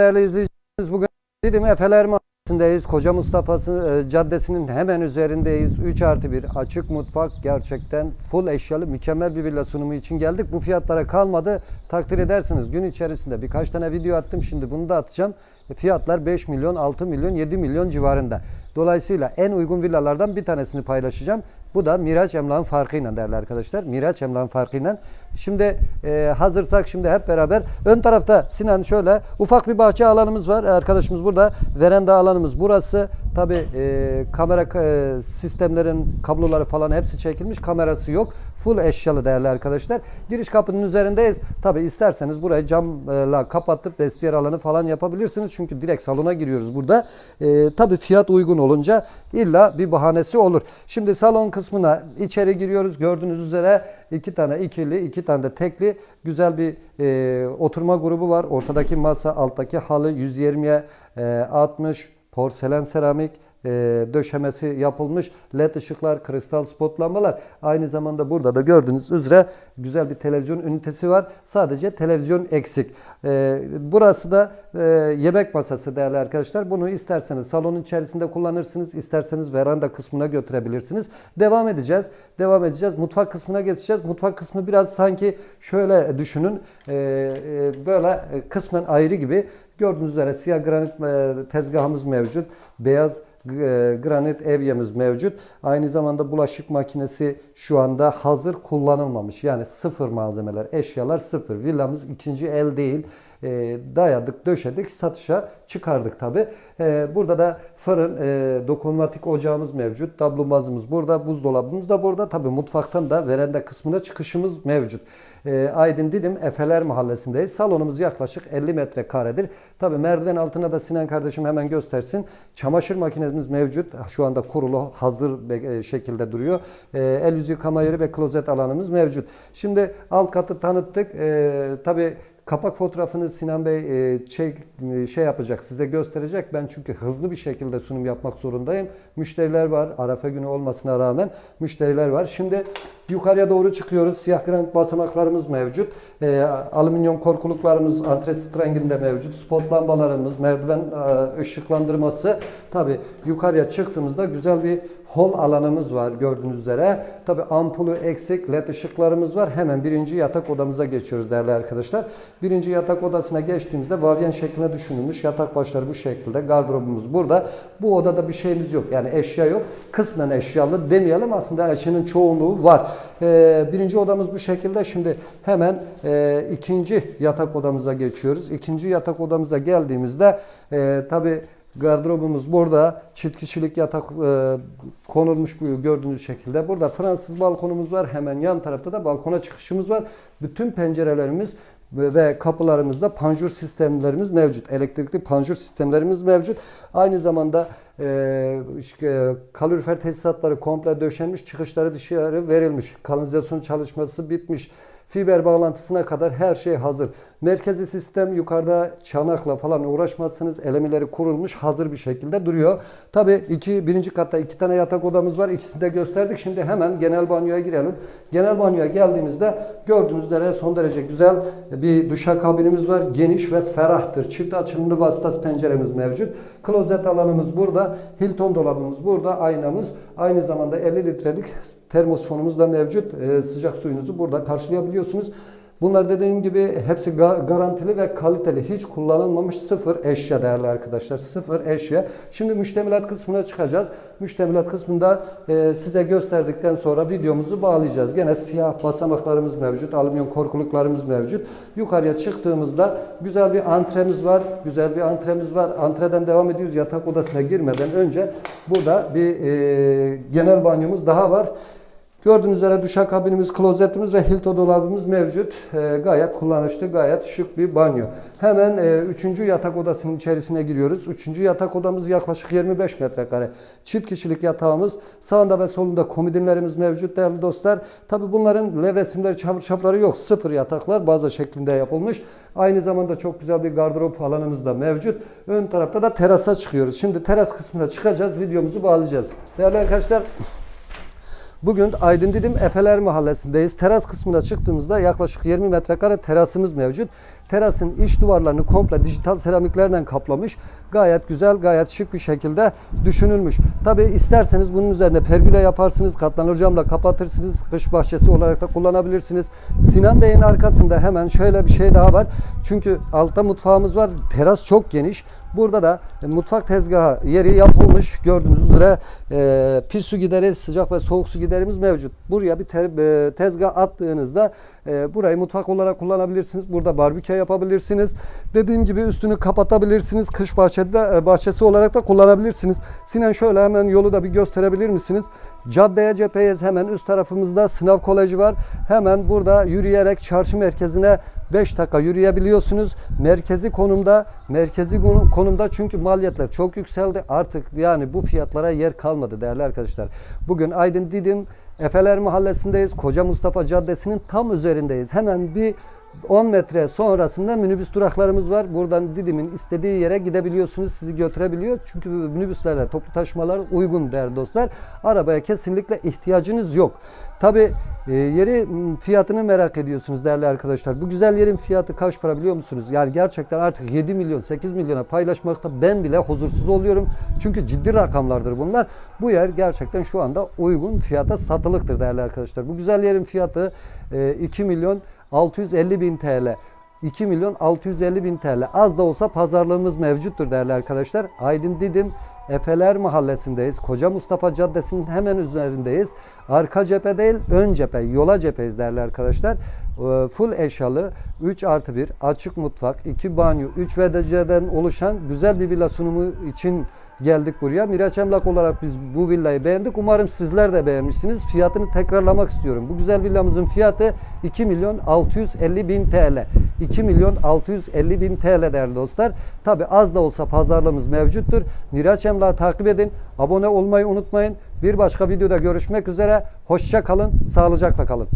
Değerli izleyicilerimiz bugün Didim Efeler Mahallesi'ndeyiz. Koca Mustafa'sı e, Caddesi'nin hemen üzerindeyiz. 3 artı 1 açık mutfak gerçekten full eşyalı mükemmel bir villa sunumu için geldik. Bu fiyatlara kalmadı. Takdir edersiniz gün içerisinde birkaç tane video attım. Şimdi bunu da atacağım. E, Fiyatlar 5 milyon, 6 milyon, 7 milyon civarında. Dolayısıyla en uygun villalardan bir tanesini paylaşacağım. Bu da Miraç Emlak'ın farkıyla değerli arkadaşlar. Miraç Emlak'ın farkıyla. Şimdi e, hazırsak şimdi hep beraber ön tarafta Sinan şöyle ufak bir bahçe alanımız var. Arkadaşımız burada. Veranda alanımız burası. Tabi kamera e, sistemlerin kabloları falan hepsi çekilmiş. Kamerası yok. Full eşyalı değerli arkadaşlar. Giriş kapının üzerindeyiz. Tabi isterseniz burayı camla kapatıp vestiyer alanı falan yapabilirsiniz. Çünkü direkt salona giriyoruz burada. E, Tabi fiyat uygun olunca illa bir bahanesi olur. Şimdi salon kısmına içeri giriyoruz. Gördüğünüz üzere iki tane ikili, iki tane de tekli güzel bir e, oturma grubu var. Ortadaki masa, alttaki halı 120'ye e, 60 porselen seramik e, döşemesi yapılmış led ışıklar, kristal spot lambalar. Aynı zamanda burada da gördüğünüz üzere güzel bir televizyon ünitesi var. Sadece televizyon eksik. E, burası da e, yemek masası değerli arkadaşlar. Bunu isterseniz salonun içerisinde kullanırsınız, isterseniz veranda kısmına götürebilirsiniz. Devam edeceğiz. Devam edeceğiz. Mutfak kısmına geçeceğiz. Mutfak kısmı biraz sanki şöyle düşünün. E, e, böyle e, kısmen ayrı gibi. Gördüğünüz üzere siyah granit e, tezgahımız mevcut. Beyaz granit evyemiz mevcut. Aynı zamanda bulaşık makinesi şu anda hazır kullanılmamış. Yani sıfır malzemeler, eşyalar sıfır. Villamız ikinci el değil. E, dayadık, döşedik, satışa çıkardık tabi. burada da fırın, e, dokunmatik ocağımız mevcut. Tablombazımız burada, buzdolabımız da burada. Tabi mutfaktan da veranda kısmına çıkışımız mevcut. E, Aydın Didim Efeler Mahallesi'ndeyiz. Salonumuz yaklaşık 50 metrekaredir. Tabi merdiven altına da Sinan kardeşim hemen göstersin. Çamaşır makinemiz mevcut. Şu anda kurulu hazır e, şekilde duruyor. E, el yüz yıkama yeri ve klozet alanımız mevcut. Şimdi alt katı tanıttık. E, tabi Kapak fotoğrafını Sinan Bey e, şey, e, şey yapacak, size gösterecek. Ben çünkü hızlı bir şekilde sunum yapmak zorundayım. Müşteriler var. Arafa günü olmasına rağmen müşteriler var. Şimdi yukarıya doğru çıkıyoruz. Siyah granit basamaklarımız mevcut. E, alüminyum korkuluklarımız antresit renginde mevcut. Spot lambalarımız, merdiven e, ışıklandırması. Tabi yukarıya çıktığımızda güzel bir hol alanımız var gördüğünüz üzere. Tabi ampulü eksik, led ışıklarımız var. Hemen birinci yatak odamıza geçiyoruz değerli arkadaşlar. Birinci yatak odasına geçtiğimizde vavyen şekline düşünülmüş. Yatak başları bu şekilde. Gardırobumuz burada. Bu odada bir şeyimiz yok. Yani eşya yok. Kısmen eşyalı demeyelim. Aslında eşyanın çoğunluğu var. Ee, birinci odamız bu şekilde. Şimdi hemen e, ikinci yatak odamıza geçiyoruz. İkinci yatak odamıza geldiğimizde e, tabi Gardırobumuz burada. Çift kişilik yatak e, konulmuş bu gördüğünüz şekilde. Burada Fransız balkonumuz var. Hemen yan tarafta da balkona çıkışımız var. Bütün pencerelerimiz ve kapılarımızda panjur sistemlerimiz mevcut. Elektrikli panjur sistemlerimiz mevcut. Aynı zamanda e, kalorifer tesisatları komple döşenmiş, çıkışları dışarı verilmiş. Kanalizasyon çalışması bitmiş. Fiber bağlantısına kadar her şey hazır. Merkezi sistem yukarıda çanakla falan uğraşmazsınız. Elemeleri kurulmuş hazır bir şekilde duruyor. Tabi iki, birinci katta iki tane yatak odamız var. İkisini de gösterdik. Şimdi hemen genel banyoya girelim. Genel banyoya geldiğimizde gördüğünüz üzere son derece güzel bir duşakabinimiz var. Geniş ve ferahtır. Çift açılımlı vasıtası penceremiz mevcut. Klozet alanımız burada. Hilton dolabımız burada. Aynamız. Aynı zamanda 50 litrelik termosfonumuz da mevcut. Ee, sıcak suyunuzu burada karşılayabiliyorsunuz. Bunlar dediğim gibi hepsi ga- garantili ve kaliteli. Hiç kullanılmamış sıfır eşya değerli arkadaşlar. Sıfır eşya. Şimdi müştemilat kısmına çıkacağız. Müştemilat kısmında e, size gösterdikten sonra videomuzu bağlayacağız. Gene siyah basamaklarımız mevcut. Alüminyum korkuluklarımız mevcut. Yukarıya çıktığımızda güzel bir antremiz var. Güzel bir antremiz var. Antreden devam ediyoruz. Yatak odasına girmeden önce burada bir e, genel banyomuz daha var. Gördüğünüz üzere duşakabinimiz, klozetimiz ve hilto dolabımız mevcut. Ee, gayet kullanışlı, gayet şık bir banyo. Hemen e, üçüncü yatak odasının içerisine giriyoruz. Üçüncü yatak odamız yaklaşık 25 metrekare. Çift kişilik yatağımız. Sağında ve solunda komodinlerimiz mevcut değerli dostlar. Tabi bunların lev resimleri, çarşafları yok. Sıfır yataklar bazı şeklinde yapılmış. Aynı zamanda çok güzel bir gardırop alanımız da mevcut. Ön tarafta da terasa çıkıyoruz. Şimdi teras kısmına çıkacağız. Videomuzu bağlayacağız. Değerli arkadaşlar Bugün Aydın Didim Efeler Mahallesi'ndeyiz. Teras kısmına çıktığımızda yaklaşık 20 metrekare terasımız mevcut. Terasın iç duvarlarını komple dijital seramiklerden kaplamış. Gayet güzel, gayet şık bir şekilde düşünülmüş. Tabi isterseniz bunun üzerine pergüle yaparsınız, katlanır camla kapatırsınız, kış bahçesi olarak da kullanabilirsiniz. Sinan Bey'in arkasında hemen şöyle bir şey daha var. Çünkü altta mutfağımız var, teras çok geniş. Burada da mutfak tezgahı yeri yapılmış. Gördüğünüz üzere e, pis su gideri, sıcak ve soğuk su giderimiz mevcut. Buraya bir te- e, tezgah attığınızda e, burayı mutfak olarak kullanabilirsiniz. Burada barbekü yapabilirsiniz. Dediğim gibi üstünü kapatabilirsiniz. Kış bahçede e, bahçesi olarak da kullanabilirsiniz. Sinan şöyle hemen yolu da bir gösterebilir misiniz? Caddeye cepheyiz. Hemen üst tarafımızda sınav koleji var. Hemen burada yürüyerek çarşı merkezine 5 dakika yürüyebiliyorsunuz. Merkezi konumda, merkezi konu- konumda çünkü maliyetler çok yükseldi. Artık yani bu fiyatlara yer kalmadı değerli arkadaşlar. Bugün Aydın Didim Efeler Mahallesi'ndeyiz. Koca Mustafa Caddesi'nin tam üzerindeyiz. Hemen bir 10 metre sonrasında minibüs duraklarımız var. Buradan Didim'in istediği yere gidebiliyorsunuz. Sizi götürebiliyor. Çünkü minibüslerle toplu taşımalar uygun değerli dostlar. Arabaya kesinlikle ihtiyacınız yok. Tabi yeri m, fiyatını merak ediyorsunuz değerli arkadaşlar. Bu güzel yerin fiyatı kaç para biliyor musunuz? Yani gerçekten artık 7 milyon 8 milyona paylaşmakta ben bile huzursuz oluyorum. Çünkü ciddi rakamlardır bunlar. Bu yer gerçekten şu anda uygun fiyata satılıktır değerli arkadaşlar. Bu güzel yerin fiyatı e, 2 milyon 650 bin TL. 2 milyon 650 bin TL. Az da olsa pazarlığımız mevcuttur değerli arkadaşlar. Aydın Didim Efeler Mahallesi'ndeyiz. Koca Mustafa Caddesi'nin hemen üzerindeyiz. Arka cephe değil, ön cephe, yola cepheyiz değerli arkadaşlar. Ee, Full eşyalı, 3 artı 1, açık mutfak, 2 banyo, 3 VDC'den oluşan güzel bir villa sunumu için geldik buraya. Miraç Emlak olarak biz bu villayı beğendik. Umarım sizler de beğenmişsiniz. Fiyatını tekrarlamak istiyorum. Bu güzel villamızın fiyatı 2 milyon 650 bin TL. 2 milyon 650 bin TL değerli dostlar. Tabi az da olsa pazarlığımız mevcuttur. Miraç Emlak'ı takip edin. Abone olmayı unutmayın. Bir başka videoda görüşmek üzere. Hoşça kalın. Sağlıcakla kalın.